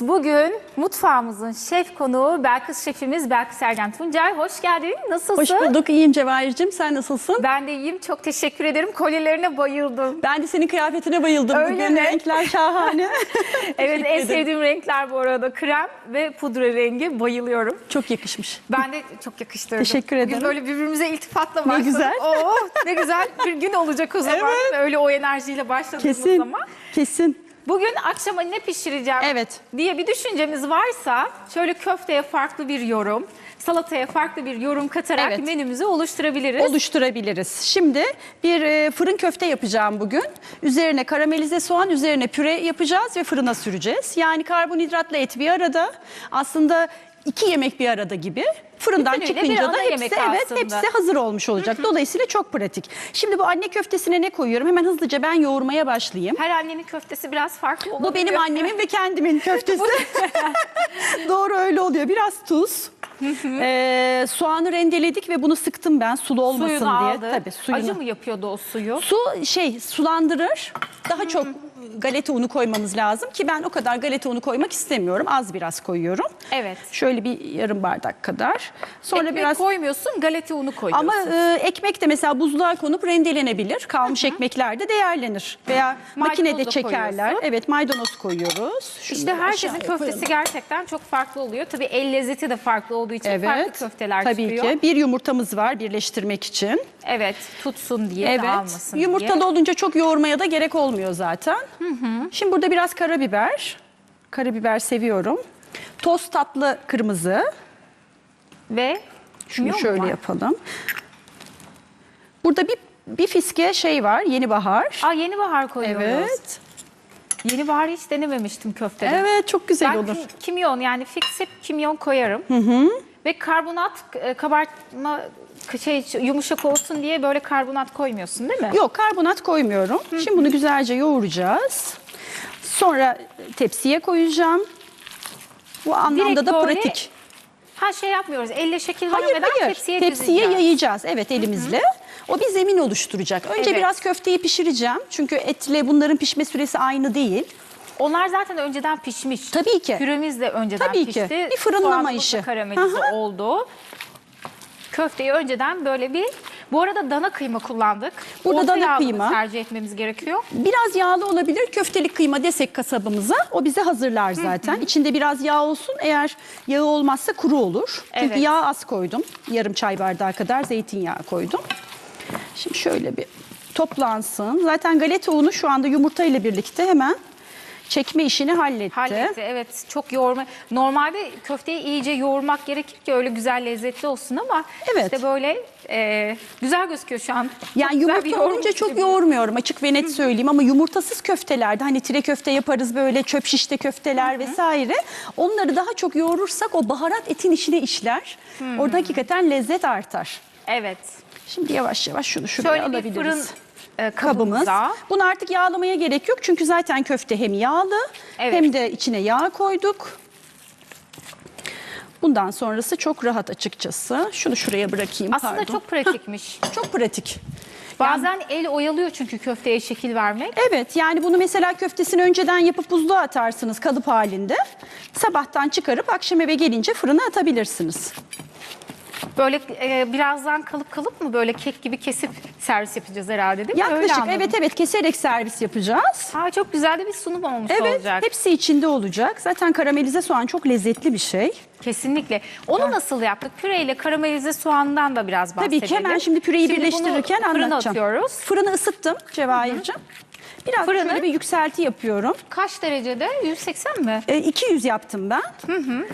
Bugün mutfağımızın şef konuğu Belkıs şefimiz Belkıs Ergen Tuncay. Hoş geldin. Nasılsın? Hoş bulduk. İyiyim Cevahir'cim. Sen nasılsın? Ben de iyiyim. Çok teşekkür ederim. Kolyelerine bayıldım. Ben de senin kıyafetine bayıldım Öyle bugün. mi? Renkler şahane. evet en sevdiğim renkler bu arada krem ve pudra rengi. Bayılıyorum. Çok yakışmış. Ben de çok yakıştırdım. Teşekkür Bugün ederim. böyle birbirimize iltifatla başladık. güzel. Oo, ne güzel bir gün olacak o zaman. Evet. Öyle o enerjiyle başladığımız Kesin. zaman. Kesin. Bugün akşama ne pişireceğim Evet. diye bir düşüncemiz varsa şöyle köfteye farklı bir yorum, salataya farklı bir yorum katarak Evet. menümüzü oluşturabiliriz. Oluşturabiliriz. Şimdi bir e, fırın köfte yapacağım bugün. Üzerine karamelize soğan, üzerine püre yapacağız ve fırına süreceğiz. Yani karbonhidratla et bir arada. Aslında iki yemek bir arada gibi. Fırından Bütünüyle bir çıkınca da ana hepsi evet aslında. hepsi hazır olmuş olacak. Dolayısıyla çok pratik. Şimdi bu anne köftesine ne koyuyorum? Hemen hızlıca ben yoğurmaya başlayayım. Her annenin köftesi biraz farklı olabiliyor. Bu benim annemin ve kendimin köftesi. Doğru öyle oluyor. Biraz tuz. Ee, soğanı rendeledik ve bunu sıktım ben sulu olmasın Suyunu diye. aldı. Tabii suyunu. Acı mı yapıyordu o suyu? Su şey sulandırır. Daha çok galeta unu koymamız lazım ki ben o kadar galeta unu koymak istemiyorum. Az biraz koyuyorum. Evet. Şöyle bir yarım bardak kadar. Sonra Ekmek biraz koymuyorsun, galeta unu koyuyorsun. ama e, ekmek de mesela buzluğa konup rendelenebilir. Kalmış ekmekler de değerlenir. Veya makinede da çekerler. koyuyorsun. Evet maydanoz koyuyoruz. işte Şunları herkesin aşağıya köftesi koyalım. gerçekten çok farklı oluyor. Tabii el lezzeti de farklı olduğu için farklı köfteler Tabii çıkıyor. ki. Bir yumurtamız var birleştirmek için. Evet, tutsun diye, Evet. dağılmasın Yumurtalı diye. olunca çok yoğurmaya da gerek olmuyor zaten. Şimdi burada biraz karabiber. Karabiber seviyorum. Toz tatlı kırmızı. Ve Şunu şöyle yapalım. Burada bir bir fiske şey var, yeni bahar. Aa yeni bahar koyuyoruz. Evet. Yeni bahar hiç denememiştim köftede. Evet, çok güzel Ben olur. kim- kimyon yani fix hep kimyon koyarım. Ve karbonat e, kabartma şey yumuşak olsun diye böyle karbonat koymuyorsun değil mi? Yok, karbonat koymuyorum. Şimdi bunu güzelce yoğuracağız. Sonra tepsiye koyacağım. Bu anlamda Direkt da böyle pratik. Ha şey yapmıyoruz. Elle şekil Hayır vermeden hayır. tepsiye, Tepsiye yayacağız. Evet elimizle. O bir zemin oluşturacak. Önce Evet. biraz köfteyi pişireceğim. Çünkü etle bunların pişme süresi aynı değil. Onlar zaten önceden pişmiş. Tabii ki. Püremiz de önceden Tabii ki. pişti. Bir fırınlama Soğanımız da işi. karamelize Aha. oldu. Köfteyi önceden böyle bir... Bu arada dana kıyma kullandık. Burada Orta dana kıyma. tercih etmemiz gerekiyor. Biraz yağlı olabilir. Köftelik kıyma desek kasabımıza. O bize hazırlar zaten. İçinde biraz yağ olsun. Eğer yağı olmazsa kuru olur. Çünkü Evet. yağ az koydum. Yarım çay bardağı kadar zeytinyağı koydum. Şimdi şöyle bir toplansın. Zaten galeta unu şu anda yumurta ile birlikte hemen çekme işini halletti. Halletti evet çok yoğurma. Normalde köfteyi iyice yoğurmak gerekir ki öyle güzel lezzetli olsun ama Evet. işte böyle e, güzel gözüküyor şu an. Çok Yani bir yumurta olunca çok gibi. yoğurmuyorum açık ve net söyleyeyim ama yumurtasız köftelerde hani tire köfte yaparız böyle çöp şişte köfteler vesaire. Onları daha çok yoğurursak o baharat etin içine işler. Orada hakikaten lezzet artar. Evet. Şimdi yavaş yavaş şunu şuraya Şöyle bir alabiliriz. fırın e, kabımız. kabımıza. Bunu artık yağlamaya gerek yok çünkü zaten köfte hem yağlı Evet. hem de içine yağ koyduk. Bundan sonrası çok rahat açıkçası. Şunu şuraya bırakayım. Aslında pardon. çok pratikmiş. çok pratik. Bazen el oyalıyor çünkü köfteye şekil vermek. Evet yani bunu mesela köftesini önceden yapıp buzluğa atarsınız kalıp halinde. Sabahtan çıkarıp akşam eve gelince fırına atabilirsiniz. Böyle e, birazdan kalıp kalıp mı böyle kek gibi kesip servis yapacağız herhalde değil mi? Öyle Yaklaşık anladım. evet evet keserek servis yapacağız. Ha, çok güzel de bir sunum olmuş Evet olacak. hepsi içinde olacak. Zaten karamelize soğan çok lezzetli bir şey. Kesinlikle. Onu nasıl yaptık? Püreyle karamelize soğandan da biraz bahsedelim. Tabii ki hemen şimdi püreyi Şimdi birleştirirken fırına anlatacağım. atıyoruz. Fırını ısıttım Cevahir'cim. Biraz Fırını- şöyle bir yükselti yapıyorum. Kaç derecede? 180 mi? E, 200 yaptım ben.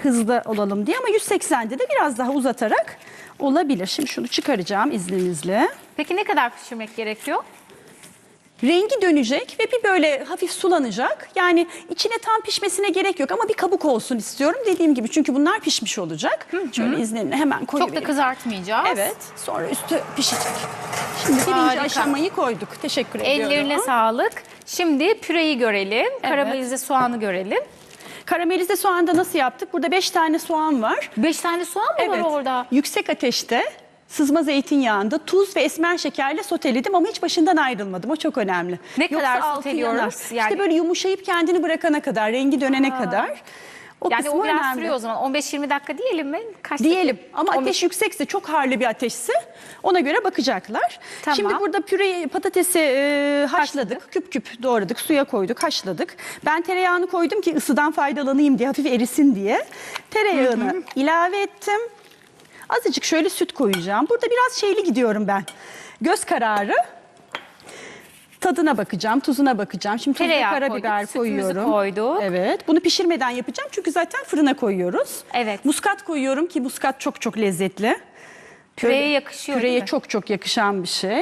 Hızlı olalım diye ama 180'de de biraz daha uzatarak olabilir. Şimdi şunu çıkaracağım izninizle. Peki ne kadar pişirmek gerekiyor? Rengi dönecek ve bir böyle hafif sulanacak. Yani içine tam pişmesine gerek yok ama bir kabuk olsun istiyorum dediğim gibi. Çünkü bunlar pişmiş olacak. Şöyle izninle hemen Çok koyuvereyim. da kızartmayacağız. Evet. Sonra üstü pişecek. Şimdi birinci Harika. aşamayı koyduk. Teşekkür ediyorum. Ellerine sağlık. Şimdi püreyi görelim. Karamelize soğanı görelim. Karamelize soğanda nasıl yaptık? Burada 5 tane soğan var. Beş tane soğan mı var orada? Yüksek ateşte sızma zeytinyağında tuz ve esmer şekerle soteledim ama hiç başından ayrılmadım. O çok önemli. Ne kadar altı soteliyoruz? yanar. Yani- İşte böyle yumuşayıp kendini bırakana kadar, rengi dönene kadar. O yani kısmı o biraz önemli. sürüyor o zaman. 15-20 dakika diyelim mi? Kaç Diyelim dakika? ama 15 ateş yüksekse çok harlı bir ateşse ona göre bakacaklar. Tamam. Şimdi burada püre patatesi e, haşladık. Haşladık. Küp küp doğradık. Suya koyduk, haşladık. Ben tereyağını koydum ki ısıdan faydalanayım diye hafif erisin diye. Tereyağını ilave ettim. Azıcık şöyle süt koyacağım. Burada biraz şeyli gidiyorum ben. Göz kararı. Tadına bakacağım, tuzuna bakacağım. Şimdi tuz ve Tereyağı karabiber koyduk, koyuyorum. koyduk. Evet. Bunu pişirmeden yapacağım çünkü zaten fırına koyuyoruz. Evet. Muskat koyuyorum ki muskat çok çok lezzetli. Püreye Böyle yakışıyor, Püreye mi? çok çok yakışan bir şey.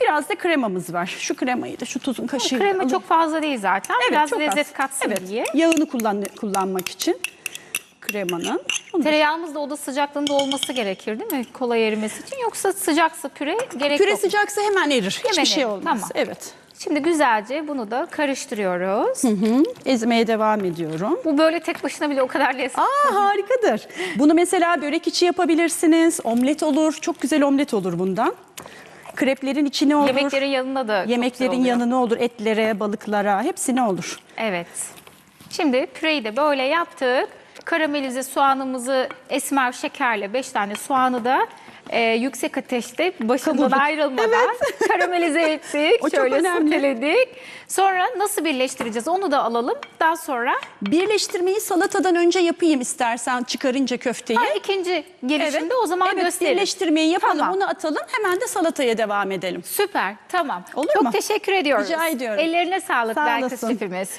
Biraz da kremamız var. Şu kremayı da şu tuzun kaşığıyla Krema alıp- çok fazla değil zaten. Evet, Biraz çok az. lezzet katsın evet. diye. Yağını kullan, kullanmak için kremanın. Da- Tereyağımız da oda sıcaklığında olması gerekir değil mi? Kolay erimesi için. Yoksa sıcaksa püre gerek Püre yok. sıcaksa hemen erir. Hemen Hiçbir şey erir, olmaz. tamam. Evet. Şimdi güzelce bunu da karıştırıyoruz. Hı, ezmeye devam ediyorum. Bu böyle tek başına bile o kadar lezzetli. Aa harikadır. Bunu mesela börek içi yapabilirsiniz. Omlet olur. Çok güzel omlet olur bundan. Kreplerin içine olur. Yemeklerin yanına da çok Yemeklerin oluyor. yanına olur. Etlere, balıklara hepsine olur. Evet. Şimdi püreyi de böyle yaptık. Karamelize soğanımızı esmer şekerle 5 tane soğanı da e, yüksek ateşte başından Kavurduk. ayrılmadan karamelize ettik. O Şöyle soteledik. Sonra nasıl birleştireceğiz onu da alalım. Daha sonra Birleştirmeyi salatadan önce yapayım istersen çıkarınca köfteyi. ha, ikinci gelişimde o zaman evet, gösteririz. birleştirmeyi yapalım, Tamam. onu atalım. Hemen de salataya devam edelim. Süper, tamam. Olur Çok mu? teşekkür ediyoruz. Rica ediyorum. Ellerine sağlık Sağ olasın. şefimiz.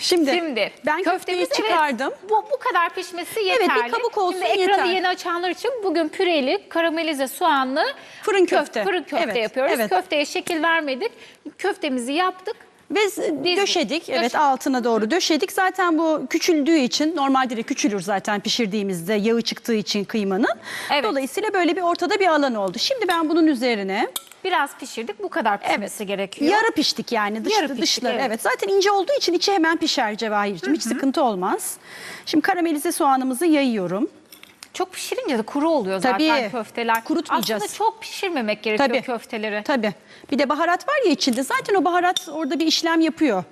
Şimdi, Şimdi ben köfteyi köftemiz, evet, çıkardım. bu, bu kadar pişmesi bir yeterli. kabuk olsun Şimdi ekranı yeter. yeni açanlar için bugün püreli, karamelize soğanlı Fırın köf- köfte. Fırın köfte Evet, yapıyoruz. evet. Köfteye şekil vermedik. Köftemizi yaptık. Ve z- Dizdik. döşedik. Evet altına doğru döşedik. Zaten bu küçüldüğü için normalde de küçülür zaten pişirdiğimizde yağı çıktığı için kıymanın. Evet. Dolayısıyla böyle bir ortada bir alan oldu. Şimdi ben bunun üzerine Biraz pişirdik. Bu kadar pişmesi gerekiyor. yarı piştik yani dış, Yarı piştik, dışları. evet. Evet. Zaten ince olduğu için içi hemen pişer Cevahir'cim. Hiç sıkıntı olmaz. Şimdi karamelize soğanımızı yayıyorum. Çok pişirince de kuru oluyor zaten Tabii. köfteler. Kurutmayacağız. Aslında çok pişirmemek gerekiyor Tabii. köfteleri. Tabii. Bir de baharat var ya içinde. Zaten o baharat orada bir işlem yapıyor.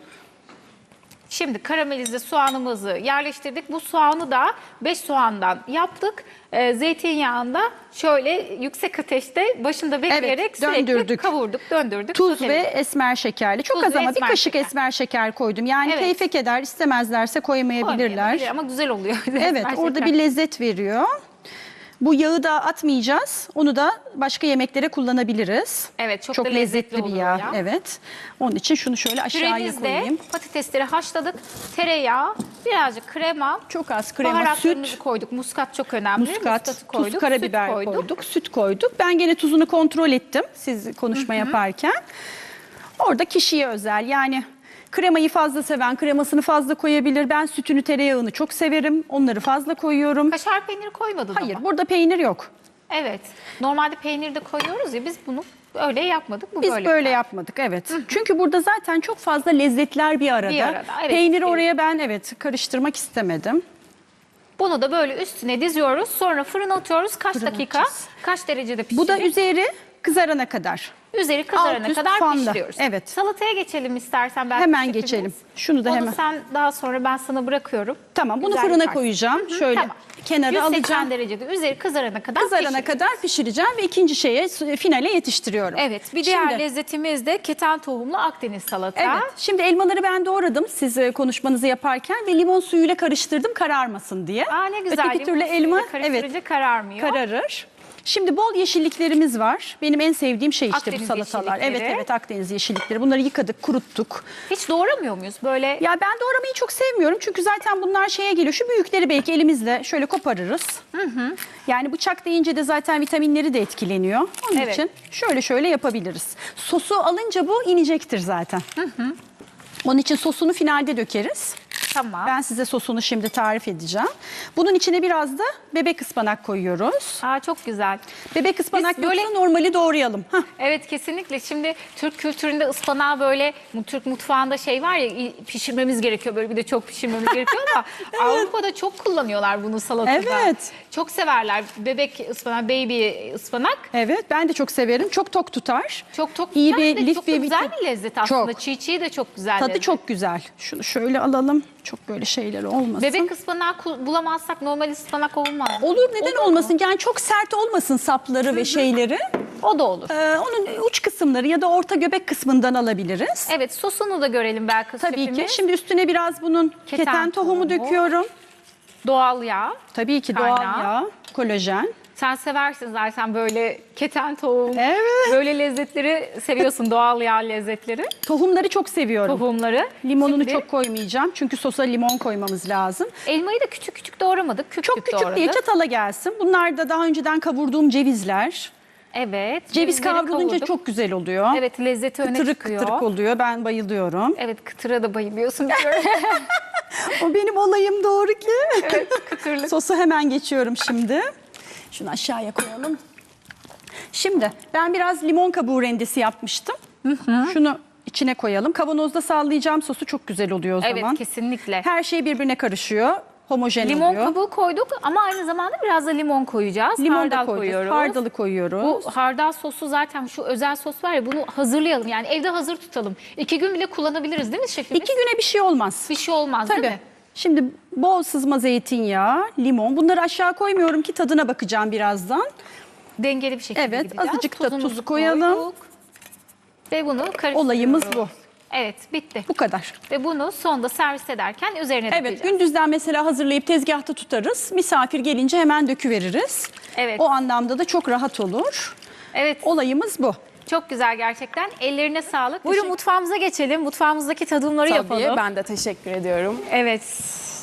Şimdi karamelize soğanımızı yerleştirdik. Bu soğanı da 5 soğandan yaptık. Ee, zeytinyağında şöyle yüksek ateşte başında bekleyerek sürekli döndürdük. kavurduk, döndürdük. Tuz soteledik. ve esmer şekerli. Çok Tuz az ama bir kaşık şeker. esmer şeker koydum. Yani Evet. keyfe eder istemezlerse koymayabilirler. Koymayabilir Ama güzel oluyor. Evet orada şeker. bir lezzet veriyor. Bu yağı da atmayacağız. Onu da başka yemeklere kullanabiliriz. Evet, çok da lezzetli lezzetli bir yağ. ya. Evet. Onun için şunu şöyle aşağıya Püremizde koyayım. patatesleri haşladık. Tereyağı, birazcık krema, Çok az krema, süt, koyduk. Muskat çok önemli. muskat, Muskatı tuz, koyduk, karabiber süt koyduk. süt koyduk. Ben gene tuzunu kontrol ettim siz konuşma yaparken. Orada kişiye özel yani kremayı fazla seven kremasını fazla koyabilir. Ben sütünü tereyağını çok severim. Onları fazla koyuyorum. Kaşar peyniri koymadın Hayır ama. burada peynir yok. Evet. Normalde peynir de koyuyoruz ya biz bunu öyle yapmadık. Bu Biz böyle. böyle, yapmadık evet. Çünkü burada zaten çok fazla lezzetler bir arada. Bir arada, evet. Peyniri Evet. oraya ben evet karıştırmak istemedim. Bunu da böyle üstüne diziyoruz. Sonra fırına atıyoruz. Kaç Fırına dakika? atacağız. Kaç derecede pişecek? Bu da üzeri kızarana kadar. Üzeri kızarana üst kadar fanlı. pişiriyoruz. Evet. Salataya geçelim istersen. Belki Hemen şefimiz. geçelim. Şunu da Onu hemen. sen daha sonra ben sana bırakıyorum. Tamam bunu Güzel fırına yaparsın. koyacağım. Şöyle Tamam. kenara 180 alacağım. derecede üzeri kızarana kadar Kızarana kadar pişireceğim ve ikinci şeye finale yetiştiriyorum. Evet bir diğer Şimdi- lezzetimiz de keten tohumlu Akdeniz salata. Evet. Şimdi elmaları ben doğradım siz e, konuşmanızı yaparken ve limon suyuyla karıştırdım kararmasın diye. Aa ne güzel. Öteki türlü elma evet kararmıyor. kararır. Şimdi bol yeşilliklerimiz var. Benim en sevdiğim şey işte Akdeniz bu salatalar. Evet evet Akdeniz yeşillikleri. Bunları yıkadık, kuruttuk. Hiç doğramıyor muyuz? Böyle Ya ben doğramayı çok sevmiyorum çünkü zaten bunlar şeye geliyor. Şu büyükleri belki elimizle şöyle koparırız. Yani bıçak deyince de zaten vitaminleri de etkileniyor. Onun Evet. için şöyle şöyle yapabiliriz. Sosu alınca bu inecektir zaten. Onun için sosunu finalde dökeriz. Tamam. Ben size sosunu şimdi tarif edeceğim. Bunun içine biraz da bebek ıspanak koyuyoruz. Aa, çok güzel. Bebek ıspanak Biz böyle- normali doğrayalım. Hah. Evet kesinlikle. Şimdi Türk kültüründe ıspanağı böyle Türk mutfağında şey var ya pişirmemiz gerekiyor. Böyle bir de çok pişirmemiz gerekiyor ama Avrupa'da çok kullanıyorlar bunu salatada. Evet. Çok severler. Bebek ıspanağı, baby ıspanak. Evet ben de çok severim. Çok tok tutar. Çok çok İyi güzel bir lif çok bir da güzel bir lezzet aslında. Çok. Çiğ çiğ de çok güzel Tadı lezzet. çok güzel. Şunu şöyle alalım. Çok böyle şeyler olmasın. Bebek ıspanağı ku- bulamazsak normal ıspanak olmaz. Olur neden mu? olmasın? Yani çok sert olmasın sapları ve şeyleri. O da olur. Ee, onun uç kısımları ya da orta göbek kısmından alabiliriz. Evet sosunu da görelim belki Tabii ki. şefimiz. Şimdi üstüne biraz bunun keten, Keten tohumu tohumu. döküyorum. Doğal yağ. Tabii ki doğal Kaynağı. yağ, kolajen. Sen seversin zaten böyle keten tohum. Evet. Böyle lezzetleri seviyorsun doğal yağ lezzetleri. Tohumları çok seviyorum. Tohumları. Limonunu Şimdi çok koymayacağım çünkü sosa limon koymamız lazım. Elmayı da küçük küçük doğramadık. Küp Çok küp küçük doğradık. değil çatala gelsin. Bunlar da daha önceden kavurduğum cevizler. Evet. Ceviz cevizleri kavrulunca kavurduk. çok güzel oluyor. Evet lezzeti öne Kıtırık çıkıyor. kıtırık oluyor. Ben bayılıyorum. Evet kıtıra da bayılıyorsun biliyorum. O benim olayım doğru ki. evet kıtırlık. Sosu hemen geçiyorum şimdi. Şunu aşağıya koyalım. Şimdi ben biraz limon kabuğu rendesi yapmıştım. Şunu içine koyalım. Kavanozda sallayacağım sosu çok güzel oluyor o Evet zaman. kesinlikle. Her şey birbirine karışıyor. Homojen Limon oluyor. kabuğu koyduk ama aynı zamanda biraz da limon koyacağız. Limon hardal da koyuyoruz. koyuyoruz. Hardalı koyuyoruz. Bu hardal sosu zaten şu özel sos var ya bunu hazırlayalım. Yani evde hazır tutalım. İki gün bile kullanabiliriz değil mi şefimiz? İki güne bir şey olmaz. Bir şey olmaz Tabii. değil mi? Şimdi bol sızma zeytinyağı, limon. Bunları aşağı koymuyorum ki tadına bakacağım birazdan. Dengeli bir şekilde Evet, gideceğiz. azıcık da tuz koyalım. koyduk. Ve bunu karıştırıyoruz. Olayımız bu. Evet bitti. Bu kadar. Ve bunu sonda servis ederken üzerine Evet, dökeceğiz. gündüzden mesela hazırlayıp tezgahta tutarız. Misafir gelince hemen döküveririz. Evet. O anlamda da çok rahat olur. Evet Olayımız bu. Çok güzel gerçekten. Ellerine sağlık. Buyurun Teşekkür- mutfağımıza geçelim. Mutfağımızdaki tadımları Tabii yapalım. ben de teşekkür ediyorum. Evet.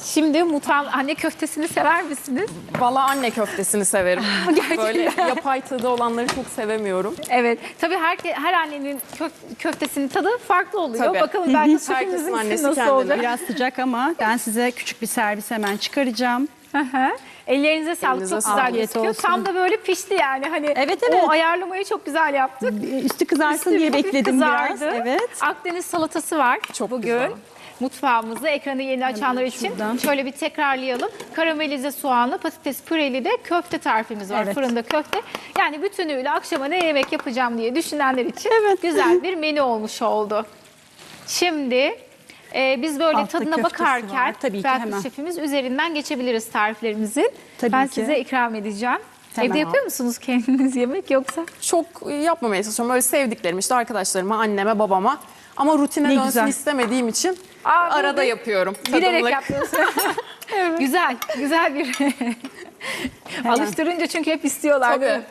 Şimdi mutfağın anne köftesini sever misiniz? Valla anne köftesini severim. Böyle yapay tadı olanları çok sevemiyorum. Evet. Tabii her, her annenin kö- köftesinin tadı farklı oluyor. Tabii. Bakalım belki Herkesin şefimizin annesi nasıl kendine. olacak. Biraz sıcak ama ben size küçük bir servis hemen çıkaracağım. Ellerinize sağlık. Elinize çok güzel sağlık. Afiyet gözüküyor. olsun. Tam da böyle pişti yani. Hani Evet, evet. O ayarlamayı çok güzel yaptık. Üstü kızarsın diye Hafif bekledim biraz. kızardı. Evet. Akdeniz salatası var Çok bugün. güzel. Mutfağımızda ekranı yeni açanlar için şuradan. şöyle bir tekrarlayalım. Karamelize soğanlı patates püreli de köfte tarifimiz var. Evet. Fırında köfte. Yani bütünüyle akşama ne yemek yapacağım diye düşünenler için Evet. güzel bir menü olmuş oldu. Şimdi e, biz böyle Altta tadına köftesi bakarken var. Tabii ki hemen. şefimiz üzerinden geçebiliriz tariflerimizin. Tabii ben ki. size ikram edeceğim. Hemen. Evde yapıyor musunuz kendiniz yemek yoksa? Çok yapmamaya çalışıyorum. Böyle sevdiklerim işte arkadaşlarıma, anneme, babama. Ama rutine Ne dönsün güzel. istemediğim için Aa, arada yapıyorum. Bilerek Tadımlık. yapıyorsun. Güzel, güzel bir... Alıştırınca çünkü hep istiyorlar değil mi?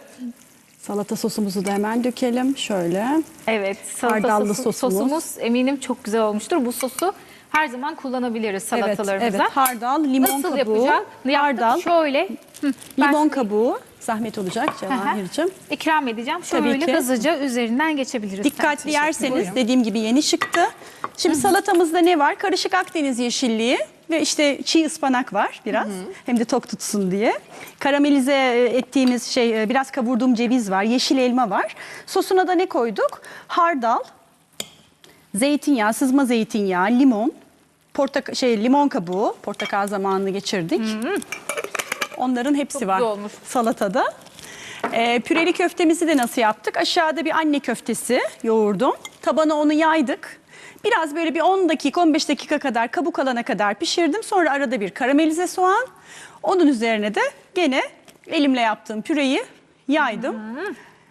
Salata sosumuzu da hemen dökelim. Şöyle. Evet, salata Hardallı sosu- sosumuz. sosumuz eminim çok güzel olmuştur. Bu sosu her zaman kullanabiliriz Evet, salatalarımıza. evet. Hardal, limon Nasıl kabuğu. yapacağız? Hardal, şöyle. Hı, limon şimdi kabuğu. Zahmet olacak Cevahir'cim. ikram edeceğim. Tabii Şöyle ki. hızlıca üzerinden geçebiliriz. Dikkatli yerseniz Buyurun. dediğim gibi yeni çıktı. Şimdi salatamızda ne var? Karışık Akdeniz yeşilliği ve işte çiğ ıspanak var biraz. Hem de tok tutsun diye. Karamelize e, ettiğimiz şey e, biraz kavurduğum ceviz var. Yeşil elma var. Sosuna da ne koyduk? Hardal, zeytinyağı, sızma zeytinyağı, limon, portak şey limon kabuğu, portakal zamanını geçirdik. Onların hepsi Çok var olmuş. salatada. Ee, püreli köftemizi de nasıl yaptık? Aşağıda bir anne köftesi yoğurdum. Tabana onu yaydık. Biraz böyle bir 10 dakika 15 dakika kadar kabuk alana kadar pişirdim. Sonra arada bir karamelize soğan. Onun üzerine de gene elimle yaptığım püreyi yaydım.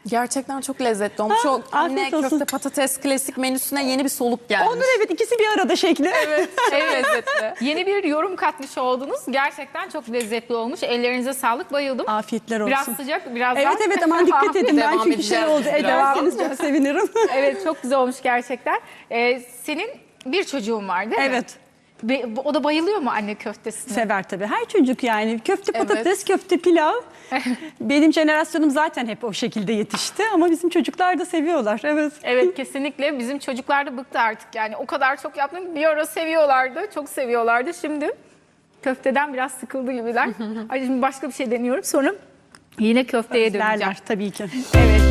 Gerçekten çok lezzetli olmuş. Ha, O anne olsun. köfte patates klasik menüsüne yeni bir soluk gelmiş. Onur evet ikisi bir arada şekli. Evet, çok lezzetli. Yeni bir yorum katmış oldunuz. Gerçekten çok lezzetli olmuş. Ellerinize sağlık. Bayıldım. Afiyetler olsun. Biraz sıcak, biraz Evet evet aman dikkat edin. Ben Devam çünkü şey oldu. Ederseniz çok sevinirim. Evet çok güzel olmuş gerçekten. Ee, senin bir çocuğun var değil mi? evet. Ve o da bayılıyor mu anne köftesine? Sever tabii. Her çocuk yani. Köfte Evet. patates, köfte pilav. Benim jenerasyonum zaten hep o şekilde yetişti ama bizim çocuklar da seviyorlar. Evet. Evet kesinlikle bizim çocuklar da bıktı artık yani o kadar çok yaptım bir ara seviyorlardı çok seviyorlardı şimdi köfteden biraz sıkıldı gibiler. Ay şimdi başka bir şey deniyorum sonra yine köfteye döneceğim. Derler tabii ki. Evet.